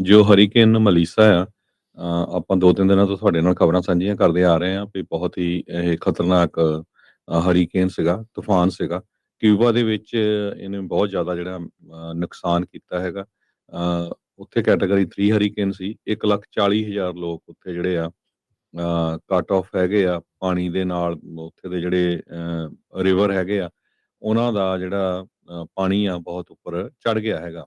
ਜੋ ਹਰੀਕੇਨ ਮਲੀਸਾ ਆ ਆਪਾਂ 2-3 ਦਿਨਾਂ ਤੋਂ ਤੁਹਾਡੇ ਨਾਲ ਖਬਰਾਂ ਸਾਂਝੀਆਂ ਕਰਦੇ ਆ ਰਹੇ ਹਾਂ ਵੀ ਬਹੁਤ ਹੀ ਇਹ ਖਤਰਨਾਕ ਹਰੀਕੇਨ ਸੀਗਾ, ਤੂਫਾਨ ਸੀਗਾ। ਕਿਊਬਾ ਦੇ ਵਿੱਚ ਇਹਨੇ ਬਹੁਤ ਜ਼ਿਆਦਾ ਜਿਹੜਾ ਨੁਕਸਾਨ ਕੀਤਾ ਹੈਗਾ। ਉੱਥੇ ਕੈਟਾਗਰੀ 3 ਹਰੀਕੇਨ ਸੀ 1,40,000 ਲੋਕ ਉੱਥੇ ਜਿਹੜੇ ਆ ਅ, ਕੱਟ ਆਫ ਹੈਗੇ ਆ ਪਾਣੀ ਦੇ ਨਾਲ ਉੱਥੇ ਦੇ ਜਿਹੜੇ ਰਿਵਰ ਹੈਗੇ ਆ ਉਹਨਾਂ ਦਾ ਜਿਹੜਾ ਪਾਣੀ ਆ ਬਹੁਤ ਉੱਪਰ ਚੜ ਗਿਆ ਹੈਗਾ।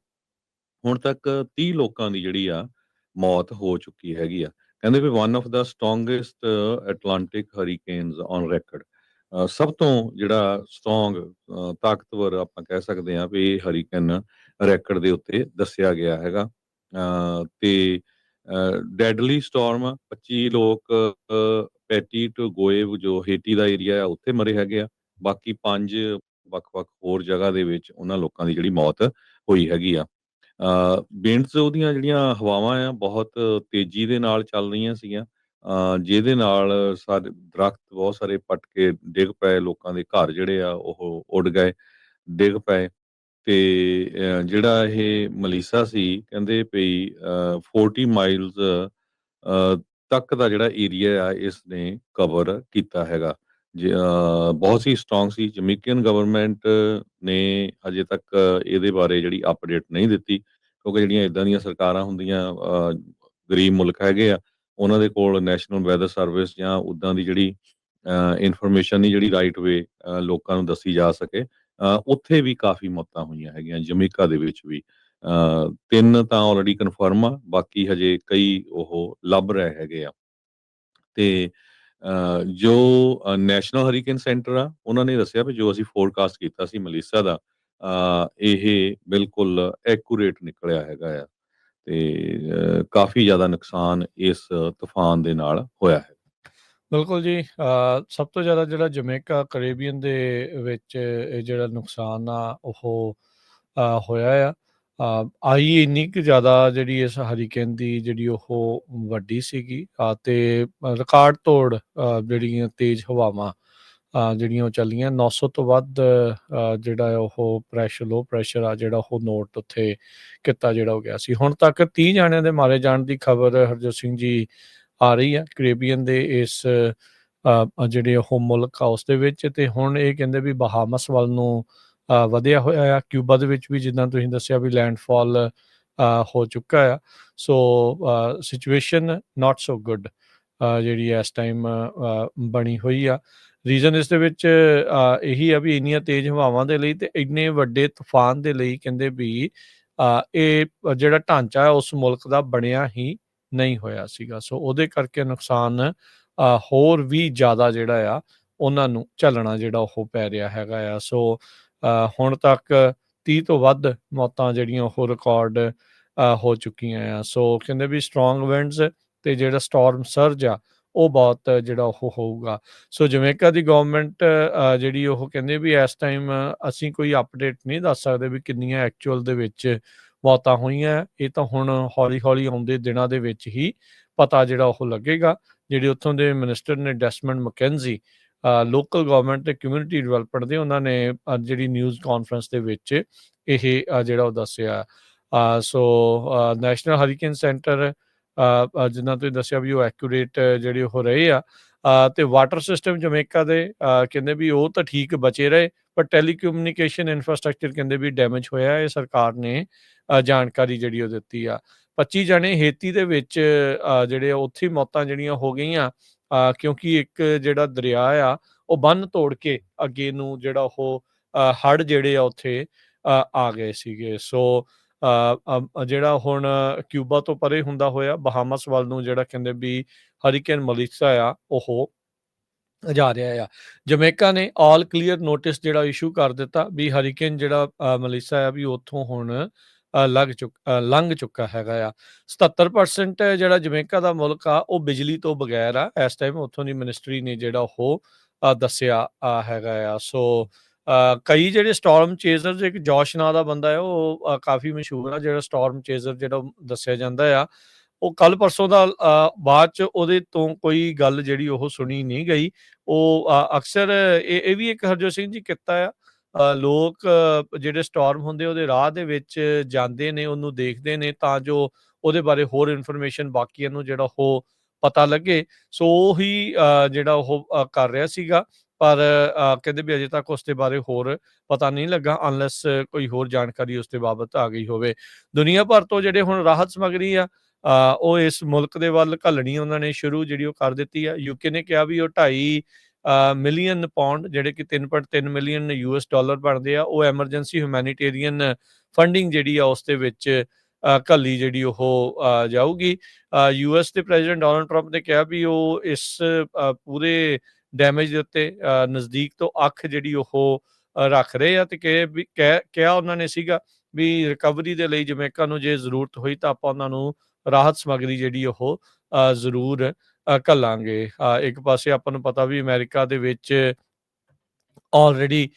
ਹੁਣ ਤੱਕ 30 ਲੋਕਾਂ ਦੀ ਜਿਹੜੀ ਆ ਮੌਤ ਹੋ ਚੁੱਕੀ ਹੈਗੀ ਆ। ਕਹਿੰਦੇ ਵੀ one of the strongest Atlantic hurricanes on record ਸਭ ਤੋਂ ਜਿਹੜਾ ਸਟਰੋਂਗ ਤਾਕਤਵਰ ਆਪਾਂ ਕਹਿ ਸਕਦੇ ਹਾਂ ਵੀ ਇਹ ਹਰੀਕੇਨ ਰਿਕਾਰਡ ਦੇ ਉੱਤੇ ਦੱਸਿਆ ਗਿਆ ਹੈਗਾ। ਅ, ਤੇ ਡੈਡਲੀ ਸਟਾਰਮ 25 ਲੋਕ ਪੈਟੀ ਟੂ ਗੋਏਵ ਜੋ ਹੇਟੀ ਦਾ ਏਰੀਆ ਆ ਉੱਥੇ ਮਰੇ ਹੈਗੇ ਆ। ਬਾਕੀ ਪੰਜ ਵੱਖ-ਵੱਖ ਹੋਰ ਜਗ੍ਹਾ ਦੇ ਵਿੱਚ ਉਹਨਾਂ ਲੋਕਾਂ ਦੀ ਜਿਹੜੀ ਮੌਤ ਹੋਈ ਹੈਗੀ ਆ। ਅ, ਵਿੰਡਸ ਉਹਦੀਆਂ ਜਿਹੜੀਆਂ ਹਵਾਵਾਂ ਆ ਬਹੁਤ ਤੇਜ਼ੀ ਦੇ ਨਾਲ ਚੱਲ ਰਹੀਆਂ ਸੀਗੀਆਂ ਅ, ਜਿਹਦੇ ਨਾਲ ਸਾਰੇ ਦਰਖਤ ਬਹੁਤ ਸਾਰੇ ਪੱਟ ਕੇ ਡਿੱਗ ਪਏ, ਲੋਕਾਂ ਦੇ ਘਰ ਜਿਹੜੇ ਆ ਉਹ ਉੱਡ ਗਏ, ਡਿੱਗ ਪਏ ਤੇ ਅ, ਜਿਹੜਾ ਇਹ ਮਲੀਸਾ ਸੀ ਕਹਿੰਦੇ ਵੀ ਅ, 40 ਮਾਈਲਸ ਅ, ਤੱਕ ਦਾ ਜਿਹੜਾ ਏਰੀਆ ਆ ਇਸਨੇ ਕਵਰ ਕੀਤਾ ਹੈਗਾ। ਜ ਅ, ਬਹੁਤ ਹੀ ਸਟਰੋਂਗ ਸੀ ਜਮੈਕਨ ਗਵਰਨਮੈਂਟ ਨੇ ਹਜੇ ਤੱਕ ਇਹਦੇ ਬਾਰੇ ਜਿਹੜੀ ਅਪਡੇਟ ਨਹੀਂ ਦਿੱਤੀ ਕਿਉਂਕਿ ਜਿਹੜੀਆਂ ਇੱਦਾਂ ਦੀਆਂ ਸਰਕਾਰਾਂ ਹੁੰਦੀਆਂ ਅ, ਗਰੀਬ ਮੁਲਕ ਹੈਗੇ ਆ ਉਹਨਾਂ ਦੇ ਕੋਲ ਨੈਸ਼ਨਲ ਵੈਦਰ ਸਰਵਿਸ ਜਾਂ ਉੱਦਾਂ ਦੀ ਜਿਹੜੀ ਅ, ਇਨਫੋਰਮੇਸ਼ਨ ਨਹੀਂ ਜਿਹੜੀ ਰਾਈਟ ਵੇ ਅ, ਲੋਕਾਂ ਨੂੰ ਦੱਸੀ ਜਾ ਸਕੇ ਅ, ਉੱਥੇ ਵੀ ਕਾਫੀ ਮੌਤਾਂ ਹੋਈਆਂ ਹੈਗੀਆਂ ਜਮੈਕਾ ਦੇ ਵਿੱਚ ਵੀ ਅ, 3 ਤਾਂ ਆਲਰੇਡੀ ਕਨਫਰਮ ਆ ਬਾਕੀ ਹਜੇ ਕਈ ਉਹ ਲੱਭ ਰਹੇ ਹੈਗੇ ਆ। ਤੇ ਜੋ ਨੈਸ਼ਨਲ ਹਰੀਕੇਨ ਸੈਂਟਰ ਆ, ਉਹਨਾਂ ਨੇ ਦੱਸਿਆ ਵੀ ਜੋ ਅਸੀਂ ਫੋਰਕਾਸਟ ਕੀਤਾ ਸੀ ਮਲੀਸਾ ਦਾ ਇਹ ਬਿਲਕੁਲ ਐਕੂਰੇਟ ਨਿਕਲਿਆ ਹੈਗਾ ਆ ਤੇ ਕਾਫੀ ਜ਼ਿਆਦਾ ਨੁਕਸਾਨ ਇਸ ਤੂਫਾਨ ਦੇ ਨਾਲ ਹੋਇਆ ਹੈ। ਬਿਲਕੁਲ ਜੀ ਸਭ ਤੋਂ ਜ਼ਿਆਦਾ ਜਿਹੜਾ ਜਮੈਕਾ ਕੈਰੇਬੀਅਨ ਦੇ ਵਿੱਚ ਇਹ ਜਿਹੜਾ ਨੁਕਸਾਨ ਆ, ਉਹ ਹੋਇਆ ਆ ਅ, ਆਈ ਇੰਨੀ ਕੁ ਜ਼ਿਆਦਾ ਜਿਹੜੀ ਇਸ ਹਰੀਕੇਨ ਦੀ ਜਿਹੜੀ ਉਹ ਵੱਡੀ ਸੀਗੀ ਅ, ਤੇ ਰਿਕਾਰਡ ਤੋੜ ਅ, ਜਿਹੜੀਆਂ ਤੇਜ਼ ਹਵਾਵਾਂ ਅ, ਜਿਹੜੀਆਂ ਉਹ ਚੱਲੀਆਂ 900 ਤੋਂ ਵੱਧ ਅ, ਜਿਹੜਾ ਉਹ ਪ੍ਰੈਸ਼ਰ ਲੋ ਪ੍ਰੈਸ਼ਰ ਆ ਜਿਹੜਾ ਉਹ ਨੋਟ ਉੱਥੇ ਕੀਤਾ ਜਿਹੜਾ ਹੋ ਗਿਆ ਸੀ। ਹੁਣ ਤੱਕ 30 ਜਾਣਿਆਂ ਦੇ ਮਾਰੇ ਜਾਣ ਦੀ ਖਬਰ ਹਰਜੋਤ ਸਿੰਘ ਜੀ ਆ ਰਹੀ ਆ ਕੈਰੇਬੀਅਨ ਦੇ ਇਸ ਅ, ਜਿਹੜੇ ਉਹ ਮੁਲਕ ਆ ਉਸ ਦੇ ਵਿੱਚ ਤੇ ਹੁਣ ਇਹ ਕਹਿੰਦੇ ਵੀ ਬਹਾਮਸ ਵੱਲ ਨੂੰ ਵਧਿਆ ਹੋਇਆ ਆ। ਕਿਊਬਾ ਦੇ ਵਿੱਚ ਵੀ ਜਿੱਦਾਂ ਤੁਸੀਂ ਦੱਸਿਆ ਵੀ ਲੈਂਡਫਾਲ ਹੋ ਚੁੱਕਾ ਆ। ਸੋ ਸਿਚੁਏਸ਼ਨ ਨਾਟ ਸੋ ਗੁੱਡ ਜਿਹੜੀ ਇਸ ਟਾਈਮ ਬਣੀ ਹੋਈ ਆ। ਰੀਜ਼ਨ ਇਸ ਦੇ ਵਿੱਚ ਇਹੀ ਆ ਵੀ ਇੰਨੀਆਂ ਤੇਜ਼ ਹਵਾਵਾਂ ਦੇ ਲਈ ਤੇ ਇੰਨੇ ਵੱਡੇ ਤੂਫਾਨ ਦੇ ਲਈ ਕਹਿੰਦੇ ਵੀ ਇਹ ਜਿਹੜਾ ਢਾਂਚਾ ਉਸ ਮੁਲਕ ਦਾ ਬਣਿਆ ਹੀ ਨਹੀਂ ਹੋਇਆ ਸੀਗਾ। ਸੋ, ਉਹਦੇ ਕਰਕੇ ਨੁਕਸਾਨ ਹੋਰ ਵੀ ਜ਼ਿਆਦਾ ਜਿਹੜਾ ਆ, ਉਹਨਾਂ ਨੂੰ ਝੱਲਣਾ ਜਿਹੜਾ ਉਹ ਪੈ ਰਿਹਾ ਹੈਗਾ ਆ। ਸੋ ਹੁਣ ਤੱਕ 30 ਤੋਂ ਵੱਧ ਮੌਤਾਂ ਜਿਹੜੀਆਂ ਉਹ ਰਿਕਾਰਡ ਹੋ ਚੁੱਕੀਆਂ ਆ। ਸੋ ਕਹਿੰਦੇ ਵੀ ਸਟਰੋਂਗ ਵਿੰਡਸ ਤੇ ਜਿਹੜਾ ਸਟਾਰਮ ਸਰਜ ਆ, ਉਹ ਬਹੁਤ ਜਿਹੜਾ ਉਹ ਹੋਊਗਾ। ਸੋ ਜਮੈਕਾ ਦੀ ਗਵਰਨਮੈਂਟ ਜਿਹੜੀ ਉਹ ਕਹਿੰਦੇ ਵੀ ਇਸ ਟਾਈਮ ਅਸੀਂ ਕੋਈ ਅਪਡੇਟ ਨਹੀਂ ਦੱਸ ਸਕਦੇ ਵੀ ਕਿੰਨੀਆਂ ਐਕਚੁਅਲ ਦੇ ਵਿੱਚ ਮੌਤਾਂ ਹੋਈਆਂ। ਇਹ ਤਾਂ ਹੁਣ ਹੌਲੀ ਹੌਲੀ ਆਉਂਦੇ ਦਿਨਾਂ ਦੇ ਵਿੱਚ ਹੀ ਪਤਾ ਜਿਹੜਾ ਉਹ ਲੱਗੇਗਾ। ਜਿਹੜੇ ਉੱਥੋਂ ਦੇ ਮਿਨਿਸਟਰ ਨੇ ਡੈਸਮੰਡ ਮਕੈਂਜੀ ਲੋਕਲ ਗਵਰਨਮੈਂਟ ਤੇ ਕਮਿਊਨਿਟੀ ਡਿਵੈਲਪਮੈਂਟ ਦੇ ਉਹਨਾਂ ਨੇ ਜਿਹੜੀ ਨਿਊਜ਼ ਕਾਨਫਰੰਸ ਦੇ ਵਿੱਚ ਇਹ ਜਿਹੜਾ ਉਹ ਦੱਸਿਆ। ਸੋ ਨੈਸ਼ਨਲ ਹਰੀਕੇਨ ਸੈਂਟਰ ਜਿਨ੍ਹਾਂ ਤੋਂ ਦੱਸਿਆ ਵੀ ਉਹ ਐਕੂਰੇਟ ਜਿਹੜੇ ਉਹ ਰਹੇ ਆ। ਅ, ਤੇ ਵਾਟਰ ਸਿਸਟਮ ਜਮੈਕਾ ਦੇ ਕਹਿੰਦੇ ਵੀ ਉਹ ਤਾਂ ਠੀਕ ਬਚੇ ਰਹੇ ਪਰ ਟੈਲੀਕਮਿਊਨੀਕੇਸ਼ਨ ਇਨਫਰਾਸਟ੍ਰਕਚਰ ਕਹਿੰਦੇ ਵੀ ਡੈਮੇਜ ਹੋਇਆ ਇਹ ਸਰਕਾਰ ਨੇ ਜਾਣਕਾਰੀ ਜਿਹੜੀ ਉਹ ਦਿੱਤੀ ਆ। 25 ਜਣੇ ਹੇਤੀ ਦੇ ਵਿੱਚ ਜਿਹੜੇ ਆ ਉੱਥੇ ਮੌਤਾਂ ਜਿਹੜੀਆਂ ਹੋ ਗਈਆਂ। ਕਿਉਂਕਿ ਇੱਕ ਜਿਹੜਾ ਦਰਿਆ ਆ ਉਹ ਬੰਨ ਤੋੜ ਕੇ ਅੱਗੇ ਨੂੰ ਜਿਹੜਾ ਉਹ ਹੜ ਜਿਹੜੇ ਆ ਉੱਥੇ ਆ ਗਏ ਸੀਗੇ। ਸੋ ਜਿਹੜਾ ਹੁਣ ਕਿਊਬਾ ਤੋਂ ਪਰੇ ਹੁੰਦਾ ਹੋਇਆ ਬਹਾਮਸ ਵੱਲ ਨੂੰ ਜਿਹੜਾ ਕਹਿੰਦੇ ਵੀ ਹਰੀਕੇਨ ਮਲੀਸਾ ਆ ਉਹ ਜਾ ਰਿਹਾ ਆ। ਜਮੈਕਾ ਨੇ ਆਲ ਕਲੀਅਰ ਨੋਟਿਸ ਜਿਹੜਾ ਇਸ਼ੂ ਕਰ ਦਿੱਤਾ ਵੀ ਹਰੀਕੇਨ ਜਿਹੜਾ ਅ, ਮਲੀਸਾ ਆ ਵੀ ਉੱਥੋਂ ਹੁਣ ਲੱਗ ਚੁੱਕ ਲੰਘ ਚੁੱਕਾ ਹੈਗਾ ਆ। 77% ਜਿਹੜਾ ਜਮੈਕਾ ਦਾ ਮੁਲਕ ਆ, ਉਹ ਬਿਜਲੀ ਤੋਂ ਬਗੈਰ ਆ। ਇਸ ਟਾਈਮ ਉੱਥੋਂ ਦੀ ਮਿਨਿਸਟਰੀ ਨੇ ਜਿਹੜਾ ਉਹ ਦੱਸਿਆ ਹੈਗਾ ਆ। ਸੋ ਕਈ ਜਿਹੜੇ ਸਟਾਰਮ ਚੇਜ਼ਰਸ ਇੱਕ ਜੋਸ਼ ਨਾਂ ਦਾ ਬੰਦਾ ਹੈ ਉਹ ਕਾਫੀ ਮਸ਼ਹੂਰ ਆ। ਜਿਹੜਾ ਸਟਾਰਮ ਚੇਜ਼ਰ ਜਿਹੜਾ ਉਹ ਦੱਸਿਆ ਜਾਂਦਾ ਆ, ਉਹ ਕੱਲ ਪਰਸੋਂ ਦਾ ਬਾਅਦ ਚ ਉਹਦੇ ਤੋਂ ਕੋਈ ਗੱਲ ਜਿਹੜੀ ਉਹ ਸੁਣੀ ਨਹੀਂ ਗਈ। ਉਹ ਅਕਸਰ ਇਹ ਇਹ ਵੀ ਇੱਕ ਹਰਜੋਤ ਸਿੰਘ ਜੀ ਕੀਤਾ ਆ ਲੋਕ ਜਿਹੜੇ ਸਟਾਰਮ ਹੁੰਦੇ ਉਹਦੇ ਰਾਹ ਦੇ ਵਿੱਚ ਜਾਂਦੇ ਨੇ, ਉਹਨੂੰ ਦੇਖਦੇ ਨੇ ਤਾਂ ਜੋ ਉਹਦੇ ਬਾਰੇ ਹੋਰ ਇਨਫੋਰਮੇਸ਼ਨ ਬਾਕੀਆਂ ਨੂੰ ਜਿਹੜਾ ਉਹ ਪਤਾ ਲੱਗੇ। ਸੋ ਉਹੀ ਜਿਹੜਾ ਉਹ ਕਰ ਰਿਹਾ ਸੀਗਾ। ਪਰ ਕਹਿੰਦੇ ਵੀ ਅਜੇ ਤੱਕ ਉਸ ਦੇ ਬਾਰੇ ਹੋਰ ਪਤਾ ਨਹੀਂ ਲੱਗਾ ਅਨਲੈਸ ਕੋਈ ਹੋਰ ਜਾਣਕਾਰੀ ਉਸ ਦੇ ਬਾਬਤ ਆ ਗਈ ਹੋਵੇ। ਦੁਨੀਆ ਭਰ ਤੋਂ ਜਿਹੜੇ ਹੁਣ ਰਾਹਤ ਸਮਗਰੀ ਆ ਉਹ ਇਸ ਮੁਲਕ ਦੇ ਵੱਲ ਘੱਲਣੀ ਉਹਨਾਂ ਨੇ ਸ਼ੁਰੂ ਜਿਹੜੀ ਉਹ ਕਰ ਦਿੱਤੀ ਆ। ਯੂਕੇ ਨੇ ਕਿਹਾ ਵੀ ਉਹ 2.5 ਮਿਲੀਅਨ ਪਾਉਂਡ ਜਿਹੜੇ ਕਿ 3.3 ਮਿਲੀਅਨ ਯੂਐਸ ਡਾਲਰ ਬਣਦੇ ਆ ਉਹ ਐਮਰਜੈਂਸੀ ਹਿਊਮੈਨਿਟੇਰੀਅਨ ਫੰਡਿੰਗ ਜਿਹੜੀ ਆ ਉਸ ਦੇ ਵਿੱਚ ਅ, ਘੱਲੀ ਜਿਹੜੀ ਉਹ ਅ, ਜਾਊਗੀ। ਯੂਐਸ ਦੇ ਪ੍ਰੈਜ਼ੀਡੈਂਟ ਡੋਨਲਡ ਟਰੰਪ ਨੇ ਕਿਹਾ ਵੀ ਉਹ ਇਸ ਪੂਰੇ ਡੈਮੇਜ ਦੇ ਉੱਤੇ ਨਜ਼ਦੀਕ ਤੋਂ ਅੱਖ ਜਿਹੜੀ ਉਹ ਰੱਖ ਰਹੇ ਆ ਤੇ ਕਿ ਵੀ ਕਹਿ- ਕਿਹਾ ਉਹਨਾਂ ਨੇ ਸੀਗਾ ਵੀ ਰਿਕਵਰੀ ਦੇ ਲਈ ਜਮੈਕਾ ਨੂੰ ਜੇ ਜ਼ਰੂਰਤ ਹੋਈ ਤਾਂ ਆਪਾਂ ਉਹਨਾਂ ਨੂੰ ਰਾਹਤ ਸਮਗਰੀ ਜਿਹੜੀ ਉਹ ਜ਼ਰੂਰ ਘੱਲਾਂਗੇ। ਇੱਕ ਪਾਸੇ ਆਪਾਂ ਨੂੰ ਪਤਾ ਵੀ ਅਮਰੀਕਾ ਦੇ ਵਿੱਚ ਆਲਰੇਡੀ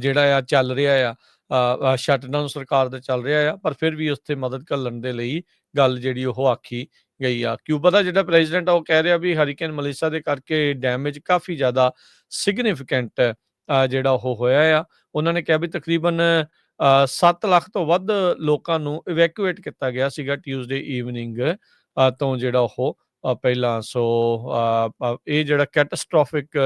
ਜਿਹੜਾ ਆ ਚੱਲ ਰਿਹਾ ਆ ਸ਼ਟਡਾਊਨ ਸਰਕਾਰ ਦਾ ਚੱਲ ਰਿਹਾ ਆ, ਪਰ ਫਿਰ ਵੀ ਉੱਥੇ ਮਦਦ ਘੱਲਣ ਦੇ ਲਈ ਗੱਲ ਜਿਹੜੀ ਉਹ ਆਖੀ ਗਈ ਆ। ਕਿਊਬਾ ਦਾ ਜਿਹੜਾ ਪ੍ਰੈਜ਼ੀਡੈਂਟ ਆ, ਉਹ ਕਹਿ ਰਿਹਾ ਵੀ ਹਰੀਕੇਨ ਮਲੀਸਾ ਦੇ ਕਰਕੇ ਡੈਮੇਜ ਕਾਫੀ ਜ਼ਿਆਦਾ ਸਿਗਨੀਫੀਕੈਂਟ ਜਿਹੜਾ ਉਹ ਹੋਇਆ ਆ। ਉਹਨਾਂ ਨੇ ਕਿਹਾ ਵੀ ਤਕਰੀਬਨ 7 ਲੱਖ ਤੋਂ ਵੱਧ ਲੋਕਾਂ ਨੂੰ ਇਵੈਕੂਏਟ ਕੀਤਾ ਗਿਆ ਸੀਗਾ ਟਿਊਜ਼ਡੇ ਈਵਨਿੰਗ ਤੋਂ ਜਿਹੜਾ ਉਹ ਪਹਿਲਾਂ ਸੋ ਇਹ ਜਿਹੜਾ ਕੈਟਾਸਟ੍ਰੋਫਿਕ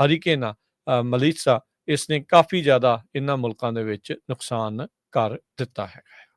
ਹਰੀਕੇਨ ਆ ਅ, ਮਲੀਸਾ ਇਸ ਨੇ ਕਾਫੀ ਜ਼ਿਆਦਾ ਇਹਨਾਂ ਮੁਲਕਾਂ ਦੇ ਵਿੱਚ ਨੁਕਸਾਨ ਕਰ ਦਿੱਤਾ ਹੈਗਾ